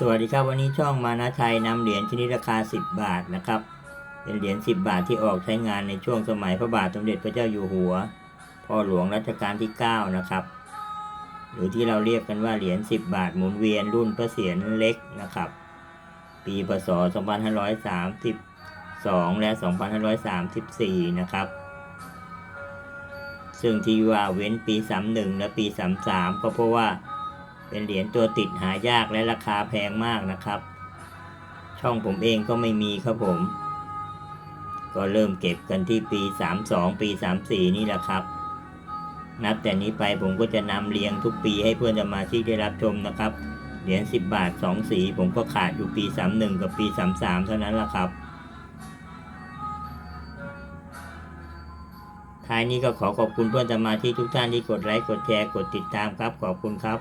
สวัสดีครับวันนี้ช่องมานะไทยนำเหรียญชนิดราคา 10 บาทนะครับ เป็นเหรียญ 10 บาทที่ออกใช้งานในช่วงสมัยพระบาทสมเด็จพระเจ้าอยู่หัว พ่อหลวงรัชกาลที่ 9 นะครับ หรือที่เราเรียกกันว่าเหรียญ 10 บาทหมุนเวียนรุ่นพระเศียรเล็กนะครับ ปีพศ 2532 และ 2534 นะครับ ซึ่งที่ว่าเว้นปี 31 และปี 33 ก็เพราะว่า เป็นเหรียญตัวติดหายากและราคาแพงมากนะครับ ช่องผมเองก็ไม่มีครับผม ก็เริ่มเก็บกันที่ปี 32 ปี 34 นี่แหละครับ นับแต่นี้ไปผมก็จะนำเรียงทุกปีให้เพื่อนสมาชิกได้รับชมนะครับ เหรียญ10 บาท 2 สี ผมก็ขาดอยู่ปี 31 กับปี 33 เท่านั้นแหละครับท้ายนี้ก็ขอขอบคุณเพื่อนสมาชิกทุกท่านที่กดไลค์ กดแชร์ กดติดตามครับ ขอบคุณครับ